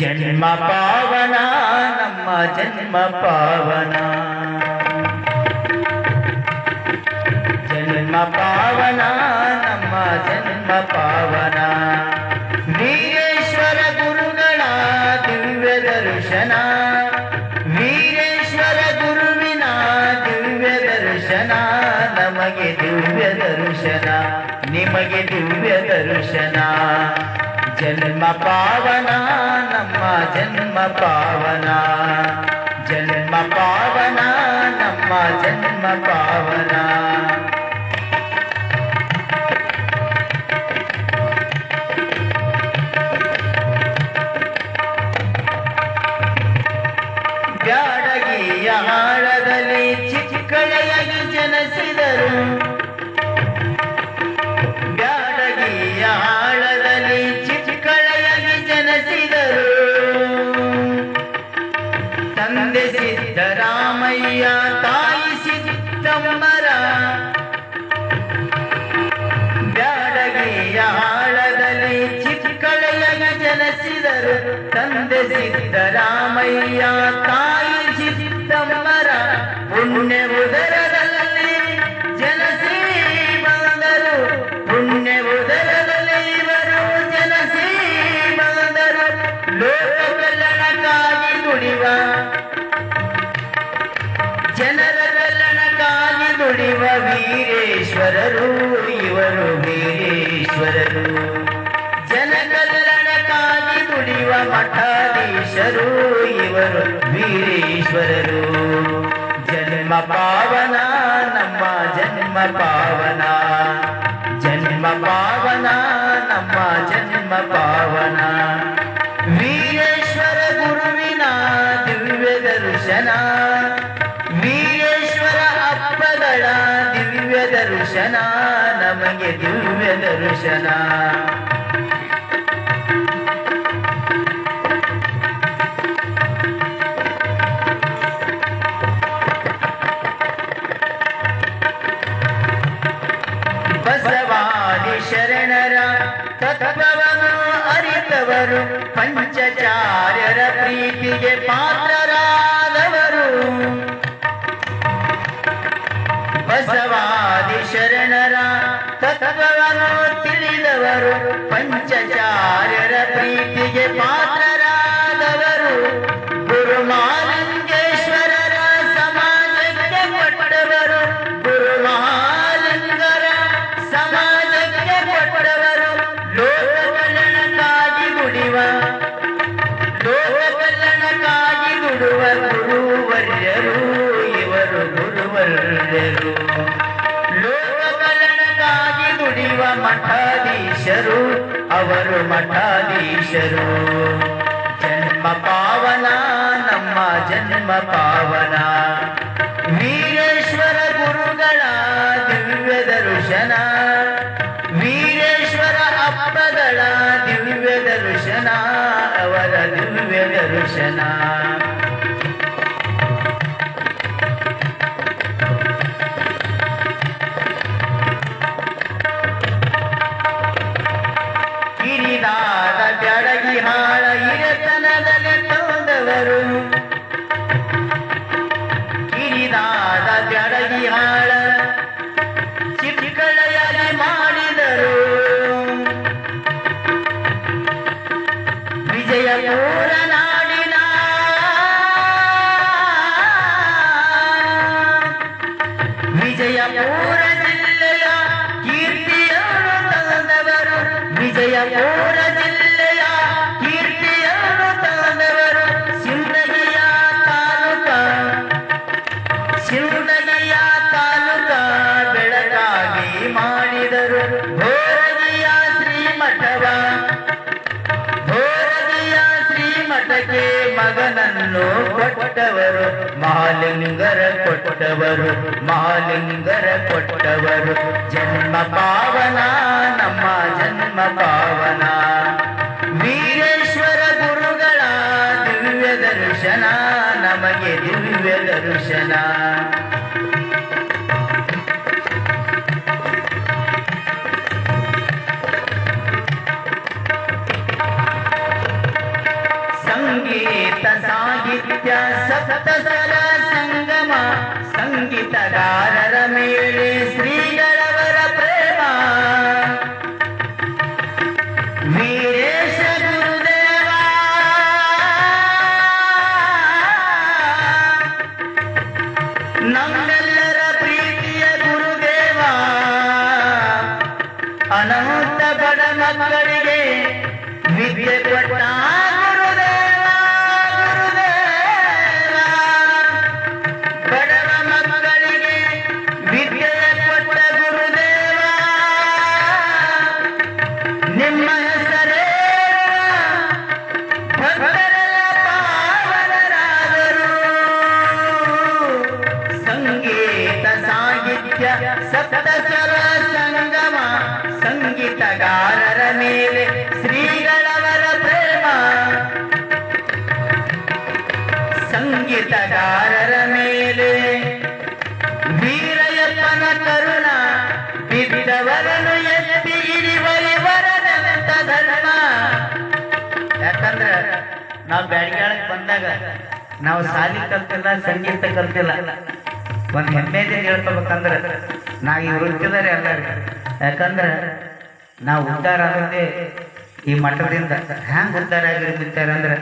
ಜನ್ಮ ಪಾವನ, ನಮ್ಮ ಜನ್ಮ ಪಾವನ. ಜನ್ಮ ಪಾವನ, ನಮ್ಮ ಜನ್ಮ ಪಾವನ. ವೀರೇಶ್ವರ ಗುರುಗಳ ದಿವ್ಯ ದರ್ಶನ. ವೀರೇಶ್ವರ ಗುರುವಿನ ದಿವ್ಯ ದರ್ಶನ, ನಮಗೆ ದಿವ್ಯ ದರ್ಶನ, ನಿಮಗೆ ದಿವ್ಯ ದರ್ಶನ. ಜನ್ಮ ಪಾವನ ನಮ್ಮ ಜನ್ಮ ಪಾವನ. ಜನ್ಮ ಪಾವನ ನಮ್ಮ ಜನ್ಮ ಪಾವನ. ಬ್ಯಾಡಗಿಯ ಆಳದಲ್ಲಿ ಚಿಕ್ಕಳೆಯಾಗಿ ಜನಿಸಿದರು ತಂದೆ ಸಿದ್ದರಾಮಯ್ಯ ತಾಯಿ ಸಿದ್ದಮ್ಮರ ಪುಣ್ಯ ಉದರದಲ್ಲಿ ದುಡಿವ ವೀರೇಶ್ವರರು, ಇವರು ವೀರೇಶ್ವರರು. ಜನ ನುಡಿವ ಮಠಾಧೀಶರು, ಇವರು ವೀರೇಶ್ವರರು. ಜನ್ಮ ಪಾವನ, ನಮ್ಮ ಜನ್ಮ ಪಾವನ. ಜನ್ಮ ಪಾವನ, ನಮ್ಮ ಜನ್ಮ ಪಾವನ. ವೀರೇಶ್ವರ ಗುರುವಿನ ದಿವ್ಯ ದರ್ಶನ ನಮಗೆ ದಿವ್ಯ ದರ್ಶನ. ಬಸವಾದಿ ಶರಣರ ತತ್ವವನ್ನು ಅರಿತವರು ಪಂಚಚಾರ್ಯರ ಪ್ರೀತಿಗೆ ಪಾತ್ರರಾದವರು ತಿಳಿದವರು ಪಂಚಚಾರ್ಯರ ಪ್ರೀತಿಗೆ ಪಾತ್ರರಾದವರು ಗುರುಮಾಲಿಂಗೇಶ್ವರರ ಸಮಾಜಕ್ಕೆ ಕೊಟ್ಟವರು, ಗುರುಮಾಲಿಂಗರ ಸಮಾಜಕ್ಕೆ ಕೊಟ್ಟವರು, ಲೋಕಕಲ್ಯಾಣಕ್ಕಾಗಿ ದುಡಿವ ಲೋಕಕಲ್ಯಾಣಕ್ಕಾಗಿ ದುಡುವ ಗುರುವರ್ಯರು, ಇವರು ಗುರುವರ್ಯರು. ದುಡಿಯುವ ಮಠಾಧೀಶರು ಅವರು ಮಠಾಧೀಶರು. ಜನ್ಮ ಪಾವನ ನಮ್ಮ ಜನ್ಮ ಪಾವನ. ವಿಜಯಪುರ ನಾಡಿನ ವಿಜಯಪುರ ಜಿಲ್ಲೆಯ ಕೀರ್ತಿಯನ್ನು ತಂದವರು ವಿಜಯಪುರ ಜಿಲ್ಲೆಯ ಕೀರ್ತಿಯನ್ನು ತಂದವರು ಸಿಂದಗಿಯ ತಾಲೂಕ. ಸಿಂದಗಿಯ ತಾಲೂಕ ಬೆಳಗಾಗಿ ಮಾಡಿದರು. ಭೋರಗಿಯ ಶ್ರೀಮಠವ ಶ್ರೀಮಠಕ್ಕೆ ಮಗನನ್ನು ಕೊಟ್ಟವರು. ಮಾಲಿಂಗರ ಕೊಟ್ಟವರು ಮಾಲಿಂಗರ ಕೊಟ್ಟವರು. ಜನ್ಮ ಪಾವನ, ನಮ್ಮ ಜನ್ಮ ಪಾವನ. ವೀರೇಶ್ವರ ಗುರುಗಳ ದಿವ್ಯ ದರ್ಶನ, ನಮಗೆ ದಿವ್ಯ ದರ್ಶನ. त्या ಸಪ್ತ ಸರ ಸಂಗಮ ಸಂಗೀತಗಾರರ ಮೇಲೆ ಶ್ರೀ ಸಂಗೀತಗಾರರ ಮೇಲೆ ವೀರಯ್ಯಪ್ಪನ ಕರುಣ. ಯಾಕಂದ್ರೆ ನಾವು ಬ್ಯಾಡಿಗಾಳಕ್ ಬಂದಾಗ ನಾವು ಸಾಲಿ ಕಲ್ತಿಲ್ಲ, ಸಂಗೀತ ಕಲ್ತಿಲ್ಲ. ಒಂದ್ ಹೆಮ್ಮೆದಿಂದ ಹೇಳ್ಕೋಬೇಕಂದ್ರೆ ನಾವು ಈ ವೃತ್ತಿದರೆ ಎಲ್ಲರೂ ಯಾಕಂದ್ರೆ ನಾವು ಉದ್ಧಾರ ಆಗುತ್ತೆ ಈ ಮಠದಿಂದ ಹ್ಯಾಂಗ ಉದ್ಧಾರ ಆಗಿರ್ತಾರೆ ಅಂದ್ರೆ